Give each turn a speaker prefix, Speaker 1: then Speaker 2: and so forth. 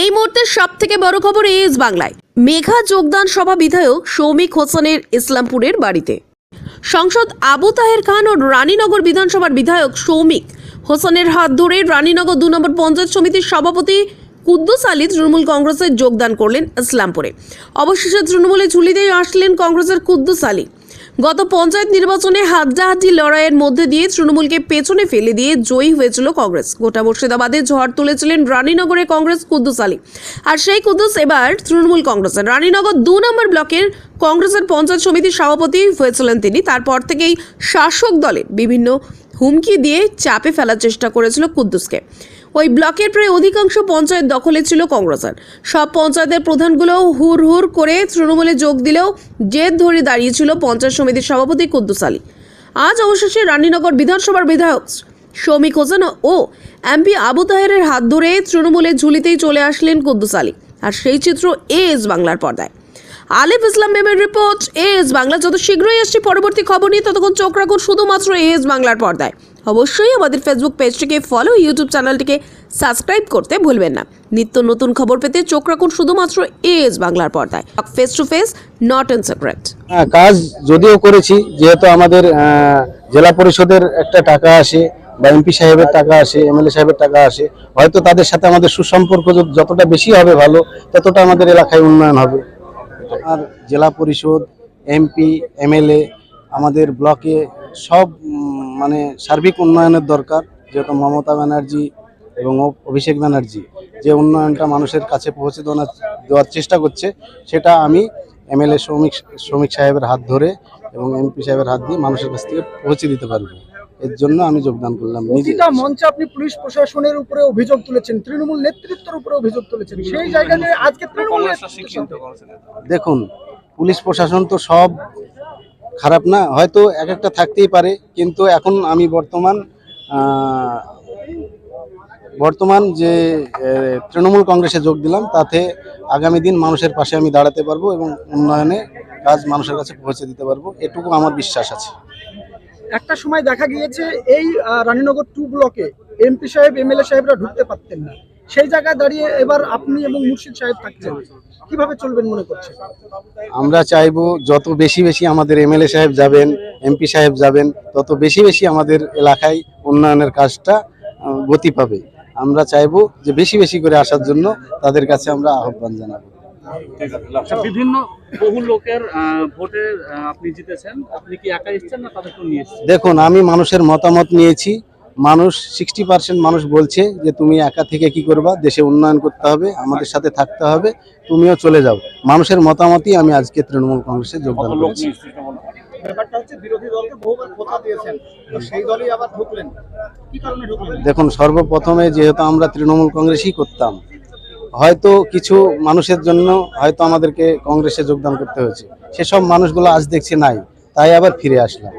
Speaker 1: এই মুহূর্তের সব থেকে বড় খবর এস বাংলায়। মেঘা যোগদান সভা বিধায়ক সৌমিক হোসেনের ইসলামপুরের বাড়িতে। সংসদ আবু তাহের খান ও রানীনগর বিধানসভার বিধায়ক সৌমিক হোসেনের হাত ধরে রানীনগর দু নম্বর পঞ্চায়েত সমিতির সভাপতি কুদ্দুস আলী তৃণমূল কংগ্রেসে যোগদান করলেন ইসলামপুরে। অবশেষে তৃণমূলে ঝুলিতেই আসলেন কংগ্রেসের কুদ্দুস আলী। গত পঞ্চায়েত নির্বাচনে হাড্ডাহাড্ডি লড়াইয়ের মধ্যে দিয়ে তৃণমূলকে পেছনে ফেলে দিয়ে জয়ী হয়েছিল কংগ্রেস। গোটা মুর্শিদাবাদে ঝড় তুলেছিলেন রানীনগরে কংগ্রেস কুদ্দুস আলী। আর সেই কুদ্দুস এবার তৃণমূল কংগ্রেসের। রানীনগর দু নম্বর ব্লকের কংগ্রেসের পঞ্চায়েত সমিতির সভাপতি হয়েছিলেন তিনি। তারপর থেকেই শাসক দলের বিভিন্ন হুমকি দিয়ে চাপে ফেলার চেষ্টা করেছিল কুদ্দুসকে। ওই ব্লকের প্রায় অধিকাংশ পঞ্চায়েত দখলে ছিল কংগ্রেসের। সব পঞ্চায়েতের প্রধানগুলো হুর হুর করে তৃণমূলে যোগ দিলেও জেদ ধরে দাঁড়িয়েছিল পঞ্চায়েত সমিতির সভাপতি কুদ্দুস আলী। আজ অবশেষে রানীনগর বিধানসভার বিধায়ক সৌমিক হোসেন ও এমপি আবু তাহেরের হাত ধরে তৃণমূলের ঝুলিতেই চলে আসলেন কুদ্দুস আলী আর সেই চিত্র এ এস বাংলার পর্দায়। আলিফ ইসলাম মেমের রিপোর্ট এ এস বাংলা। যত শীঘ্রই আসছে পরবর্তী খবর নিয়ে ততক্ষণ চোখ রাখুন শুধুমাত্র এ এস বাংলার পর্দায়। অবশ্যই আমাদের ফেসবুক পেজটিকে ফলো ইউটিউব চ্যানেলটিকে সাবস্ক্রাইব করতে ভুলবেন না। নিত্য নতুন খবর পেতে চোখ রাখুন শুধুমাত্র এস বাংলার পর্দায়। Face to face not in secret
Speaker 2: কাজ যদিও করেছি, যেহেতু আমাদের জেলা পরিষদের একটা টাকা আসে বা এমপি সাহেবের টাকা আসে এমএলএ সাহেবের টাকা আসে, হয়তো তাদের সাথে আমাদের সুসম্পর্ক যতটা বেশি হবে ভালো, ততটা আমাদের এলাকায় উন্নয়ন হবে। আর জেলা পরিষদ এমপি এমএলএ আমাদের ব্লকে সব মানে সার্বিক উন্নয়নের দরকার যেহেতু মমতা ব্যানার্জি এবং অভিষেক ব্যানার্জি যে উন্নয়নটা মানুষের কাছে পৌঁছে দেওয়ার দেওয়ার চেষ্টা করছে সেটা আমি এমএলএ শ্রমিক শ্রমিক সাহেবের হাত ধরে এবং এমপি সাহেবের হাত দিয়ে মানুষের কাছ থেকে পৌঁছে দিতে পারব। এর জন্য আমি যোগদান করলাম
Speaker 3: মঞ্চে আপনি পুলিশ প্রশাসনের উপরে অভিযোগ তুলেছেন তৃণমূল নেতৃত্বের উপরে অভিযোগ তুলেছেন সেই জায়গাতে আজকে তৃণমূল
Speaker 2: দেখুন পুলিশ প্রশাসন তো সব খারাপ না, হয়তো এক একটা থাকতেই পারে, কিন্তু এখন আমি বর্তমান বর্তমান যে তৃণমূল কংগ্রেসে যোগ দিলাম, তাতে আগামী দিন মানুষের পাশে আমি দাঁড়াতে পারব এবং উন্নয়নে কাজ মানুষের কাছে পৌঁছে দিতে পারব, এটুকু আমার বিশ্বাস আছে।
Speaker 3: একটা সময় দেখা গিয়েছে, এই রানীনগর টু ব্লকে এমপি সাহেব, এমএলএ সাহেবরা ঢুকতে পারতেন না। সেই জায়গায় দাঁড়িয়ে এবার আপনি এবং মুর্শিদ সাহেব থাকছেন। কীভাবে চলবেন মনে করছেন?
Speaker 2: আমরা চাইব যত বেশি বেশি আমাদের এমএলএ সাহেব যাবেন এমপি সাহেব যাবেন তত বেশি বেশি আমাদের এলাকায় উন্নয়নের কাজটা গতি পাবে। আমরা চাইব যে বেশি বেশি করে আসার জন্য তাদের কাছে আমরা আহ্বান জানাব।
Speaker 4: আচ্ছা, বিভিন্ন বহু লোকের ভোটে আপনি জিতেছেন। আপনি কি একা এসেছেন না তাদেরকেও নিয়ে
Speaker 2: দেখুন আমি মানুষের মতামত নিয়েছি। মানুষ সিক্সটি পার্সেন্ট মানুষ বলছে যে তুমি একা থেকে কি করবা? দেশে উন্নয়ন করতে হবে আমাদের সাথে থাকতে হবে তুমিও চলে যাও। মানুষের মতামতই আমি আজকে তৃণমূল কংগ্রেসে যোগদান করেছি।
Speaker 4: নিয়ে এসেছেন বলুন?
Speaker 3: ব্যাপারটা হচ্ছে বিরোধী দলকে বহুবার কথা দিয়েছেন তো সেই দলই আবার ঢুকলেন। কি কারণে ঢুকলেন?
Speaker 2: দেখুন সর্বপ্রথমে যেহেতু আমরা তৃণমূল কংগ্রেসই করতাম হয়তো কিছু মানুষের জন্য হয়তো আমাদেরকে কংগ্রেসে যোগদান করতে হয়েছে। সেসব মানুষগুলো আজ দেখছি নাই তাই আবার ফিরে আসলাম।